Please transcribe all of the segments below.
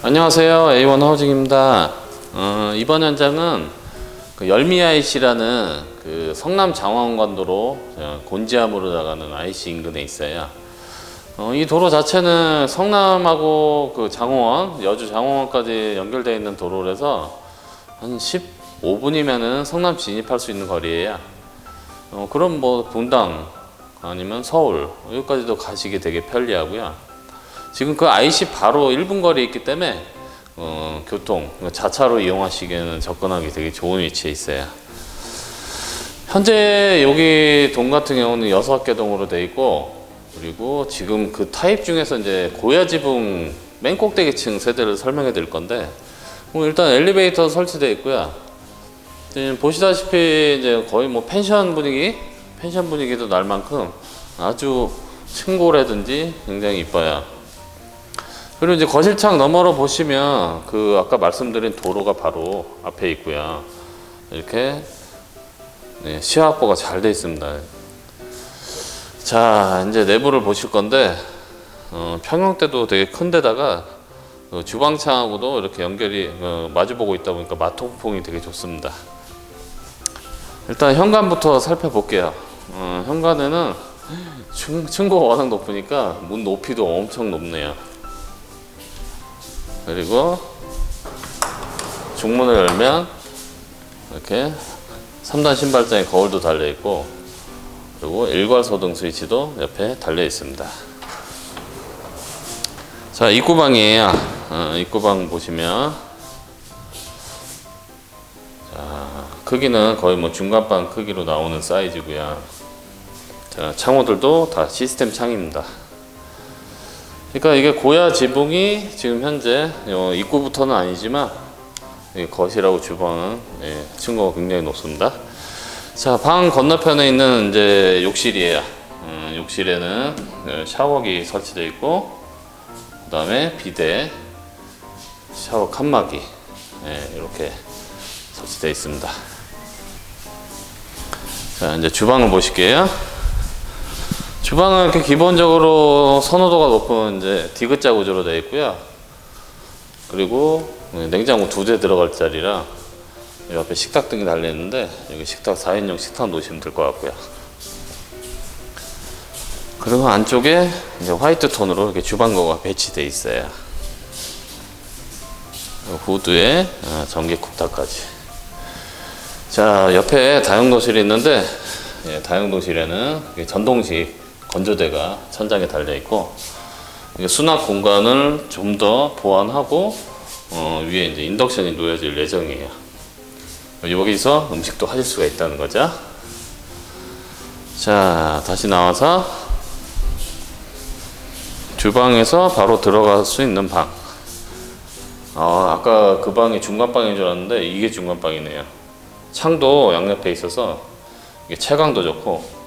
안녕하세요. A1 하우징입니다. 어, 이번 현장은 그 열미 IC라는 그 성남 장원관도로 어, 곤지암으로 나가는 IC 인근에 있어요. 어, 이 도로 자체는 성남하고 그 장원, 여주 장원까지 연결되어 있는 도로라서 한 15분이면은 성남 진입할 수 있는 거리예요. 어, 그럼 뭐 분당 아니면 서울 여기까지도 가시기 되게 편리하고요. 지금 그 IC 바로 1분 거리에 있기 때문에 어, 교통 자차로 이용하시기에는 접근하기 되게 좋은 위치에 있어요. 현재 여기 동 같은 경우는 여섯 개 동으로 돼 있고 그리고 지금 그 타입 중에서 이제 고야 지붕 맨 꼭대기층 세대를 설명해 드릴 건데 뭐 일단 엘리베이터 설치되어 있고요. 지금 보시다시피 이제 거의 뭐 펜션 분위기, 펜션 분위기도 날 만큼 아주 층고라든지 굉장히 이뻐요. 그리고 이제 거실창 너머로 보시면 그 아까 말씀드린 도로가 바로 앞에 있고요. 이렇게 네, 시야 확보가 잘 돼 있습니다. 자, 이제 내부를 보실 건데 어, 평형대도 되게 큰 데다가 어, 주방창하고도 이렇게 연결이 어, 마주보고 있다 보니까 마통풍이 되게 좋습니다. 일단 현관부터 살펴볼게요. 어, 현관에는 층, 층고가 워낙 높으니까 문 높이도 엄청 높네요. 그리고 중문을 열면 이렇게 3단 신발장에 거울도 달려 있고 그리고 일괄 소등 스위치도 옆에 달려 있습니다. 자 입구방이에요. 어, 입구방 보시면 자 크기는 거의 뭐 중간방 크기로 나오는 사이즈고요. 자 창호들도 다 시스템 창입니다. 그러니까 이게 고야 지붕이 지금 현재 어, 입구부터는 아니지만 이 거실하고 주방은 예, 층고가 굉장히 높습니다. 자, 방 건너편에 있는 이제 욕실이에요. 음, 욕실에는 그 샤워기 설치되어 있고, 그 다음에 비데, 샤워 칸막이 예, 이렇게 설치되어 있습니다. 자, 이제 주방을 보실게요. 주방은 이렇게 기본적으로 선호도가 높은 이제 디귿자 구조로 되어 있고요. 그리고 냉장고 두 대 들어갈 자리라 이 앞에 식탁 등이 달려 있는데 여기 식탁 4인용 식탁 놓으시면 될 것 같고요. 그리고 안쪽에 이제 화이트 톤으로 이렇게 주방거가 배치되어 있어요. 후드에 어, 전기 쿡탑까지. 자 옆에 다용도실이 있는데 예, 다용도실에는 전동식 건조대가 천장에 달려 있고 수납 공간을 좀 더 보완하고 어, 위에 이제 인덕션이 놓여질 예정이에요. 여기서 음식도 하실 수가 있다는 거죠. 자, 다시 나와서 주방에서 바로 들어갈 수 있는 방. 아, 아까 그 방이 중간방인 줄 알았는데 이게 중간방이네요. 창도 양옆에 있어서 이게 채광도 좋고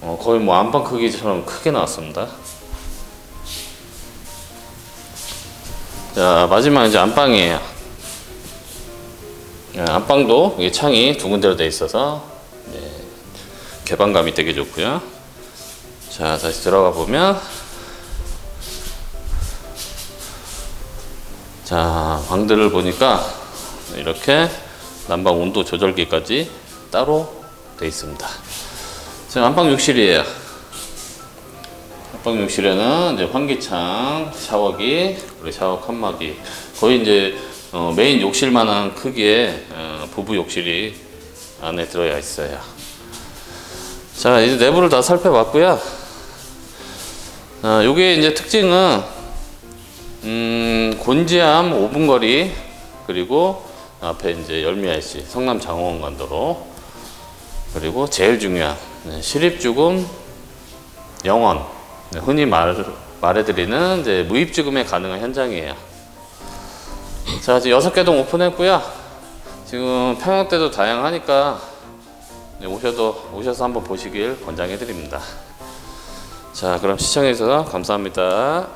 어, 거의 뭐 안방 크기처럼 크게 나왔습니다. 자 마지막 이제 안방이에요. 예, 안방도 이게 창이 두 군데로 되어 있어서 예, 개방감이 되게 좋고요. 자 다시 들어가 보면 자 방들을 보니까 이렇게 난방 온도 조절기까지 따로 되어 있습니다. 지금 안방 욕실이에요. 안방 욕실에는 이제 환기창, 샤워기, 그리고 샤워 칸막이 거의 이제 어, 메인 욕실만한 크기의 어, 부부 욕실이 안에 들어야 있어요. 자 이제 내부를 다 살펴봤고요. 아, 요게 이제 특징은 음, 곤지암 5분 거리 그리고 앞에 이제 열미 IC 성남 장호원관도로 그리고 제일 중요한 네, 실입 주금 영원 네, 흔히 말, 말해드리는 이제 무입 주금에 가능한 현장이에요. 자 지금 여섯 개 동 오픈했고요. 지금 평형대도 다양하니까 네, 오셔도 오셔서 한번 보시길 권장해드립니다. 자 그럼 시청해주셔서 감사합니다.